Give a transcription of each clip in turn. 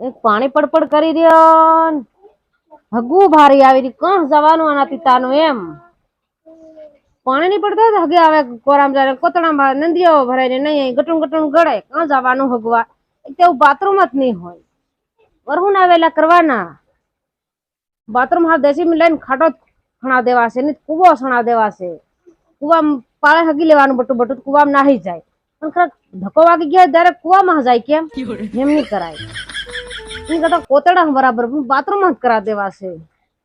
પાણી પડપડ કરી રહ્યો હગું ભારી આવી રહી કણ જવાનું આના પિતાનું એમ. પાણી નહીં પડતા હગે આવે કોરામ જાય કોતણામાં નંદીઓ ભરાય ને નહીં ગટું ગટું ગળે. કાં જવાનું હગવા? તેવું બાથરૂમ જ નહીં હોય. વરહું ના વેલા કરવાના. બાથરૂમ હાલ દેશી લઈને ખાટો ખણા દેવાશે ને કૂવો સણા દેવાશે. કૂવામાં પાળે હગી લેવાનું બટું બટું કૂવામાં નાહી જાય. પણ ખરા ધક્કો વાગી ગયા ત્યારે કૂવામાં જાય કેમ? એમ નહીં કરાય. એની કરતા કોતડા બરાબર બાથરૂમ જ કરા દેવા છે.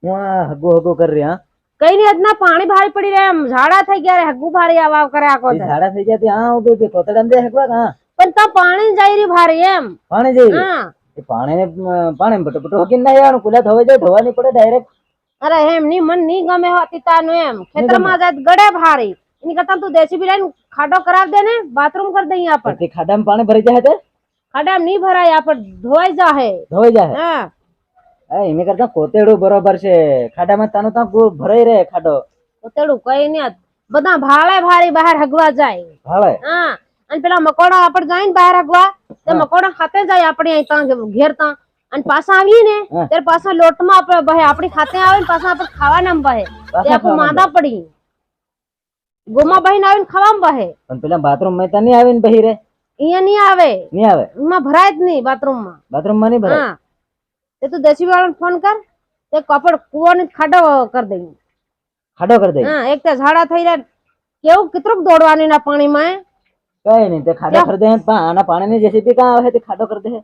આ હગો હગો કરી રહ્યા કઈ ની અદના પાણી ભારે પડી રહ્યા એમ ઝાડા થઈ ગયા રે હગું ભારી આવા કરે આખો એ ઝાડા થઈ ગયા ત્યાં ઊભી હતી કોતડા દે હગવા હા? પણ તા પાણી જઈ રહી ભારે એમ. પાણી જઈ રહ્યું. હા. એ પાણી પાણી બટો હકીને ના યાર કુલા ધોવાઈ જાય ધોવા નહીં પડે ડાયરેક્ટ અરે એમ ની મનની ગમે હો તીતાનું એમ. ખેતરમાં જાય ગડે ભારી. એની કરતા તું દેશી બી લઈને ખાડો કરાવ દે ને બાથરૂમ કરી દઈએ આપણ ખાડામાં પાણી ભરી જાય તે ખાડા નહીં ભરાય આપણ ધોવાઈ જાહે. ધોવાઈ જાય હા. હા એને કરતા કોતેડું બરોબર છે. ખાડામાં તાનો ગો- ભરાઈ રહે ખાડો. કોતેડું કઈ નહીં બધા ભાળે ભારી બહાર હગવા જાય. ભાળે? હા. અને પેલા મકોડા આપણ જાય ને બહાર હગવા તો મકોડા ખાતે જાય આપણે અહીં ત્યાં ઘેર ત્યાં અને પાછા આવીએ ને. ત્યારે પાછા લોટમાં આપણે બહે આપણી ખાતે આવે ને પાછા આપણે ખાવાના બહે આપણું માંદા પડી. ગોમાં બહીને આવીને ખાવામાં બહે પણ પેલા બાથરૂમમાં ત્યાં નહીં આવીને બહી રે અહીંયા નહીં આવે. નહીં આવે? એમાં ભરાય જ નહીં બાથરૂમમાં. બાથરૂમમાં નહીં ભરાય? હા. તે તું દેશી વાળાને ફોન કર. તે કપડ કુવાની ખાડો કરી દઈ ખાડો કરી દઈ હા એક તો ઝાડા થઈ જાય. કેવું? કેટલું દોડવાની ના પાણીમાં એ? કઈ નહીં તે ખાડો કરી દે આના પાણી ની જેસીબી કાં આવે? તે ખાડો કરી દે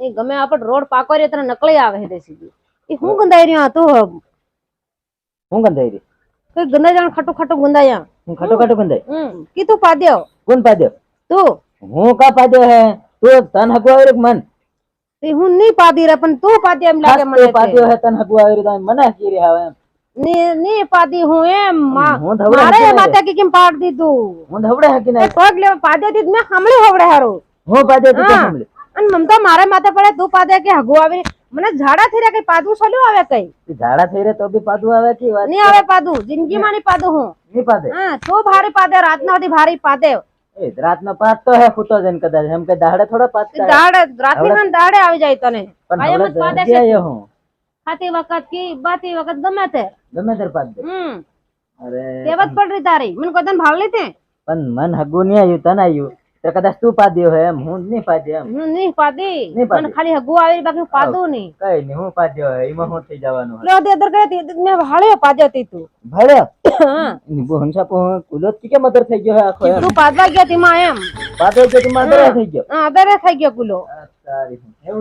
એ ગમે આપણે રોડ પાકો રે તને નકળી આવે દેશી એ હું. ગંદાઈ રહ્યો તું? હું ગંદાઈ રહી? કઈ ગંદા જાણ ખાટું ખાટું ગંદાયા ખાટું ખાટું હમ કીધું પાદ્યો. કોણ પાદ્યો? તું. હું કા પાડ્યો હે? તું તન હગવા આવી રહ્યું મન? તે હું નહીં પાડી રે પણ તું પાડ્યો એમ લાગે મને પાડ્યો હે તન હગવા આવી રહ્યું મને હકી રહ્યા હવે ને ને પાડી હું એમ. મારે માતા કે કેમ પાડ દીધું? હું ધવડે હકી નાખ પગ લે પાડ્યો તી મે સાંભળ્યું હવડે હારો. હું પાડ્યો તું હા. કેમ સાંભળી અને મમતા મારે માથે પડે તું પાદે કે હગુ આવે? મને ઝાડા થઈ રહ્યા કઈ પાદું સલ્યું આવે કઈ. તું ઝાડા થઈ રહે તો બી પાદું આવે કે વાત નહીં આવે પાદું જિંદગીમાં નહીં પાદું હું. નહીં પાદે હા તું ભારી પાદે રાતના સુધી ભારે પાદે એ રાતનો પાદ તો હે ખૂટો જઈને કદાચ. એમ કે દાડે થોડો થાય. દાડે રાતની ખાન દાડે આવી જાય તને. કાયમ જ ધરતી છે. આયો હું. ખાતી વખત કી બાતી વખત ગમે તે. ગમે ત્યારે પાત દે. હમ. અરે તેવત પડ તારી. મને કોઈ ભાવ લીધે પણ મન હગું નહીં આવ્યું તને આવ્યું. તો કદાચ તું પાદ્યો હે એમ. હું નહીં પાદ્યો એમ. હું નહીં પાદી. મને ખાલી હગુ આવી બાકી પાદું નહીં. કઈ નહીં હું પાદ્યો હે એમાં હું થઈ જવાનું. લો તે અદર કરે તે. મેં ભાળ્યો પાદ્યો તી તું. ભલે. હા. હંસા પો કુલો કે મદર થઈ ગયો હે આખો એમ? તું પાદવા ગયા તેમાં એમ. પાદવા છે તું મદર થઈ ગયો? હા અદરે થઈ ગયો કુલો.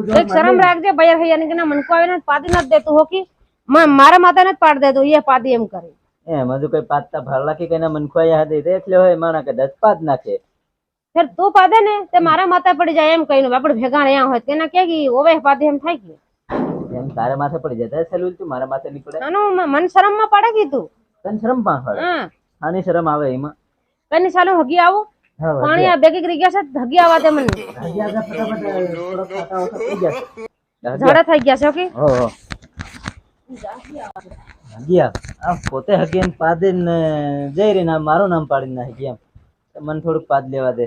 જો એક શરમ રાખજે ભૈયા ભૈયા ને કે ના મનકો આવે ને પાદી નથી દેતું હોકી મ- મારા માથે નથી પાડ દેતું એ પાદી એમ કરે. એમ હજુ કઈ પાતતા ભાડલા કે કઈ મનખવાયા હતી દેખ લ્યો હોય માણા કે દસ પાદ નાખે. ફેર તું પાદે ને તે મારા માતા પડી જાય એમ કહીને આપણે ભેગા રહ્યા હોય તેના કે કે ઓવે પાદી એમ થાય કે? એમ તારા માથે પડી જાય. સલુલ તું મારા માથે નીકળે પડે? મન શરમમાં પડે કીધું. તને શરમ પડે હા આની શરમ આવે એમાં? કઈ ચાલો હગી આવું? પાણી આ બેગી કરી ગયા છે હગી આવા તે મને. ઝાડા થઈ ગયા છે ઓકે? હો, હો. હગિયા આ પોતે હગીને પાદે ને જઈ રહી મારું નામ પાડીને એમ મને થોડુંક પાદ લેવા દે.